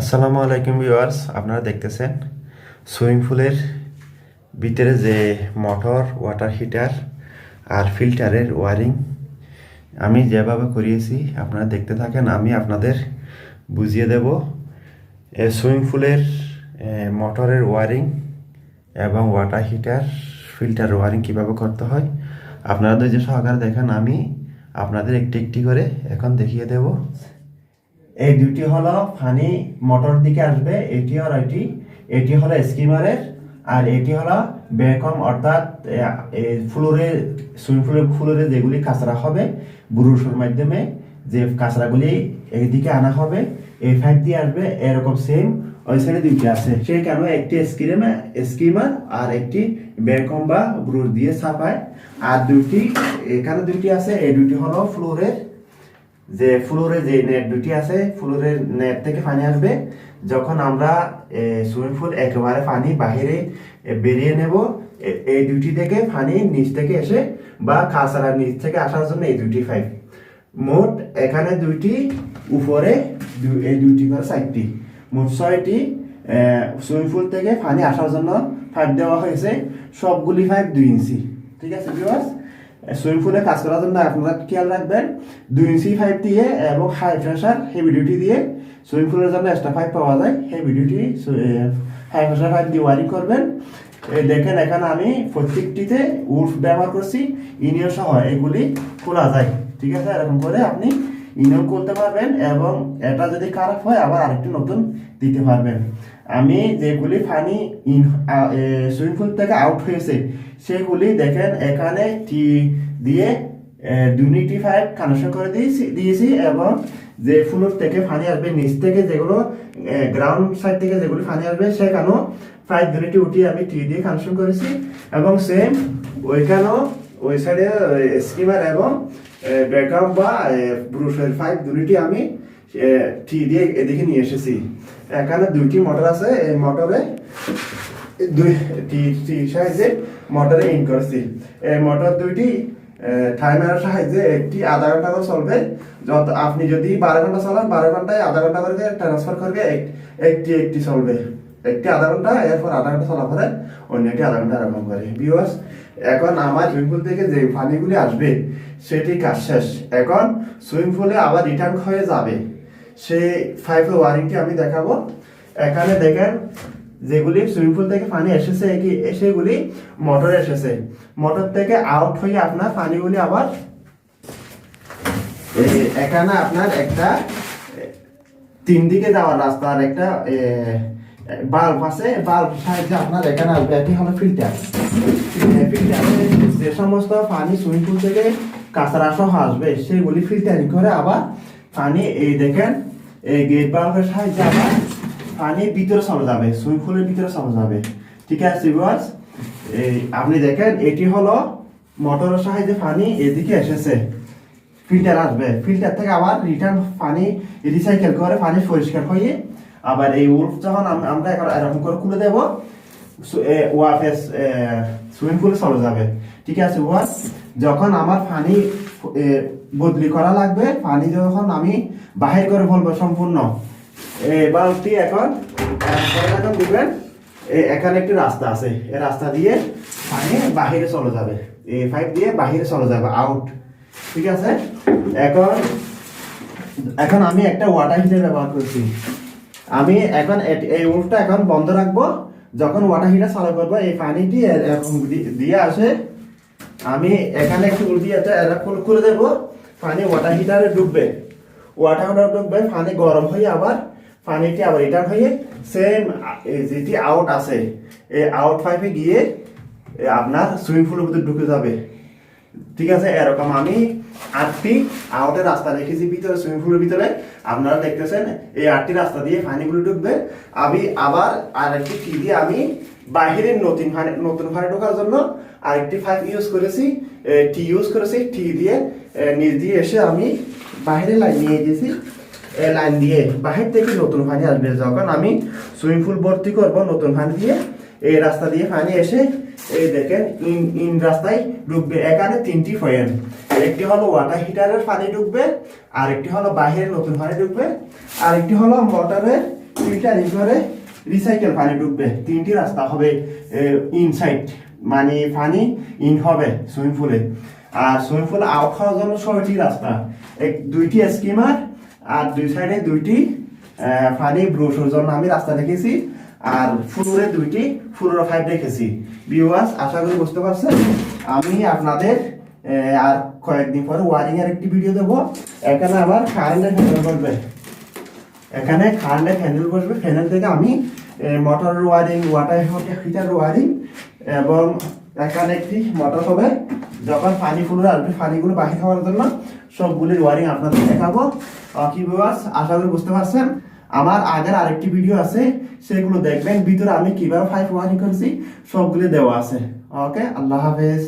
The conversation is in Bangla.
আসসালামু আলাইকুম ভিউয়ার্স, আপনারা দেখতেছেন সুইমিং পুলের ভিতরে যে মোটর, ওয়াটার হিটার আর ফিল্টারের ওয়ারিং আমি যেভাবে করিয়েছি, আপনারা দেখতে থাকেন, আমি আপনাদের বুঝিয়ে দেব। সুইমিং পুলের মোটরের ওয়ারিং এবং ওয়াটার হিটার, ফিল্টার ওয়ারিং কীভাবে করতে হয়, আপনারা যে সহকারে দেখেন, আমি আপনাদের একটি একটি করে এখন দেখিয়ে দেব। এই দুটি হলো ফানি মোটর দিকে আসবে, এটি আর এটি এটি হলো স্কিমারের আর এটি হলো বেকম অর্থাৎ ফ্লোরে, সুইমিং পুলের ফ্লোরে যেগুলি কাঁচরা হবে, ব্রুশের মাধ্যমে যে কাঁচরাগুলি এইদিকে আনা হবে, এই ফাইভ দিয়ে আসবে, এরকম সেম ওই সাইডে দুইটি আছে। সেই কেন একটি স্কিমে, স্কিমার আর একটি বেকম বা ব্রুশ দিয়ে ছাপায়। আর দুইটি, এখানে দুইটি আছে, এই দুইটি হলো ফ্লোরের যে ফ্লোরে যে নেট দুটি আছে ফ্লোরের নেট থেকে পানি আসবে। যখন আমরা সুইমিং পুল একেবারে পানি বাহিরে বেরিয়ে নেব এই দুটি থেকে পানি নিচ থেকে এসে বা খাসারার নিচ থেকে আসার জন্য এই দুটি পাইপ মোট এখানে দুইটি, উপরে এই দুইটি করে চারটি। মোট ছয়টি সুইমিং পুল থেকে পানি আসার জন্য পাইপ দেওয়া হয়েছে। সবগুলি পাইপ দুই ইঞ্চি ঠিক আছে ভিউয়ার্স সুইমিং পুলে কাজ করার জন্য আপনারা খেয়াল রাখবেন। দুই ইঞ্চি ফাইভ দিয়ে এবং হাই প্রেশার হেভি ডিউটি দিয়ে সুইমিং পুলের জন্য এক্সট্রা পাইপ পাওয়া যায়। Heavy duty high pressure pipe দিয়ে ওয়ারিং করবেন। দেখেন এখানে আমি প্রত্যেকটিতে উল্ফ ব্যবহার করছি। ইনিয়ন সহ এগুলি খোলা যায়। ঠিক আছে? এরকম করে আপনি ইনিয়ন করতে পারবেন এবং এটা যদি খারাপ হয়, আবার আরেকটি নতুন দিতে পারবেন। আমি যেগুলি পানি ইন সুইমিং পুল থেকে আউট হয়েছে, সেগুলি দেখেন, এখানে টি দিয়ে দুনিটি ফাইভ কানেকশন করে দিয়েছি দিয়েছি এবং যে ফ্লোর থেকে পানি আসবে, নিচ থেকে যেগুলো গ্রাউন্ড সাইড থেকে যেগুলি পানি আসবে, সেখানেও ফাইভ দুনিটি উঠিয়ে আমি টি দিয়ে কানেকশন করেছি এবং সেম ওইখানেও ওই সাইডে স্কিমার এবং ব্যাকআপ বা ব্রুশের ফাইভ দুটি আমি টি দিয়ে এদিকে নিয়ে এসেছি। এখানে দুইটি মোটর আছে, এই মোটরে দুই, টি টি সাহায্যে মোটরে ইন করেছি। এই মোটর দুইটি টাইমারের সাহায্যে একটি আধা ঘণ্টা করে চলবে। যত, আপনি যদি বারো ঘণ্টা চালান, বারো ঘন্টায় আধা ঘণ্টা করে ট্রান্সফার করবে, এক- একটি একটি চলবে। একটি আধা ঘণ্টা, এরপর আধা ঘণ্টা চলা পরে অন্যটি আধা ঘণ্টা এরকম করে। বিওয়াস এখন আমার সুইমিং পুল থেকে যে পানিগুলি আসবে, সেটি কাজ শেষ। এখন সুইমিং পুলে আবার রিটার্ন হয়ে যাবে। সেই ফাইভের ওয়ারিংটি আমি দেখাবো। এখানে দেখেন, যেগুলি সুইমিং পুল থেকে পানি এসেছে কি- সেগুলি মোটর এসেছে। মোটর থেকে আউট হয়ে আপনার পানিগুলি আবার এখানে আপনার একটা তিন দিকে যাওয়ার রাস্তা আর একটা বাল্ব আছে বাল্ব সাহায্যে আপনার এখানে আসবে এটি হলো ফিল্টার ফিল্টারে যে সমস্ত পানি সুইমিং পুল থেকে কাঁচরা সহ আসবে সেগুলি ফিল্টারিং করে আবার পানি এই দেখেন, এই গেট বাল্বের সাহায্যে আবার পানি ভিতরে চলে যাবে সুইমিং পুলের ভিতরে চলে যাবে। ঠিক আছে বিবাস এই আপনি দেখেন, এটি হলো মোটরের সাহায্যে পানি এদিকে এসেছে। ফিল্টার আসবে। ফিল্টার থেকে আবার রিটার্ন পানি রিসাইকেল করে, পানি পরিষ্কার হয়ে আবার এই উল্ফ যখন আমরা এরকম করে খুলে দেবো সুইমিং পুলে চলে যাবে। ঠিক আছে ওয়াস যখন আমার পানি বদলি করা লাগবে, পানি যখন আমি বাহির করে বলব সম্পূর্ণ। বাল্বটি এখন এখন এখানে একটি রাস্তা আছে। এই রাস্তা দিয়ে পানি বাহিরে চলে যাবে। এই পাইপ দিয়ে বাহিরে চলে যাবে আউট ঠিক আছে? এখন এখন আমি একটা ওয়াটার হিটার ব্যবহার করছি। আমি এখন এট- এই উল্ফটা এখন বন্ধ রাখব। যখন ওয়াটার হিটার চালু করব, এই পানিটি দিয়ে আসে, আমি এখানে একটু উল্টি এরকম খুলে দেবো। পানি ওয়াটার হিটারে ডুববে। ওয়াটার হিটার ডুববে, পানি গরম হয়ে আবার পানিটি আবার রিটার্ন হয়ে সেম যেটি আউট আছে, এই আউট পাইপে গিয়ে আপনার সুইমিং পুলের ভিতরে ঢুকে যাবে। ঠিক আছে, এরকম আমি আটটি আউটের রাস্তা রেখেছি ভিতরে সুইমিং পুলের ভিতরে। আপনারা দেখতেছেন, এই আটটি রাস্তা দিয়ে পানিগুলো ঢুকবে। আমি আবার আরেকটি টি দিয়ে আমি বাহিরের নতুন ফানি নতুন ফানি ঢোকার জন্য আরেকটি ফাইভ ইউজ করেছি। টি ইউজ করেছি টি দিয়ে নিজ দিয়ে এসে আমি বাইরে লাইন নিয়ে গেছি। এই লাইন দিয়ে বাহির থেকে নতুন পানি আসবে। যখন আমি সুইমিং পুল ভর্তি করব নতুন পানি দিয়ে। এই রাস্তা দিয়ে পানি এসে, এই দেখেন ইন ইন রাস্তায় ঢুকবে এখানে তিনটি পয়েন্ট একটি হলো ওয়াটার হিটারের পানি ঢুকবে আর একটি হলো বাহিরে নতুন পানি ঢুকবে আর একটি হলো মোটরের ফিল্টারিং করে রিসাইকেল পানি ঢুকবে। তিনটি রাস্তা হবে ইনসাইড মানে পানি ইন হবে সুইমিং পুলে আর সুইমিং পুলে আউট খাওয়ার জন্য ছয়টি রাস্তা। এক, দুইটি স্কিমার আর দুই সাইডে দুইটি পানি ব্রুশের জন্য আমি রাস্তা রেখেছি আর ফ্লোরে দুইটি, ফ্লোর ফাইভ রেখেছি ভিউয়ার্স আশা করি বুঝতে পারছেন, আমি আপনাদের আর কয়েকদিন পরে ওয়ারিং এর একটি ভিডিও দেবো। এখানে আবার কারেন্টের হ্যান্ডেল করবে এখানে কারেন্টের হ্যান্ডেল বসবে। ফ্যানের থেকে আমি motor wiring water heater wiring এবং এখানে একটি মোটর হবে। যখন পানি ফুলে আসবে পানিগুলো বাকি খাওয়ার জন্য সবগুলির ওয়ারিং আপনাদের দেখাবো। কি ভিউয়ার্স আশা করি বুঝতে পারছেন। আমার আগের আরেকটি ভিডিও আছে, সেগুলো দেখবেন। ভিতরে আমি কীভাবে ফাইভ ওয়ারিং করেছি, সবগুলি দেওয়া আছে। ওকে আল্লাহ হাফেজ।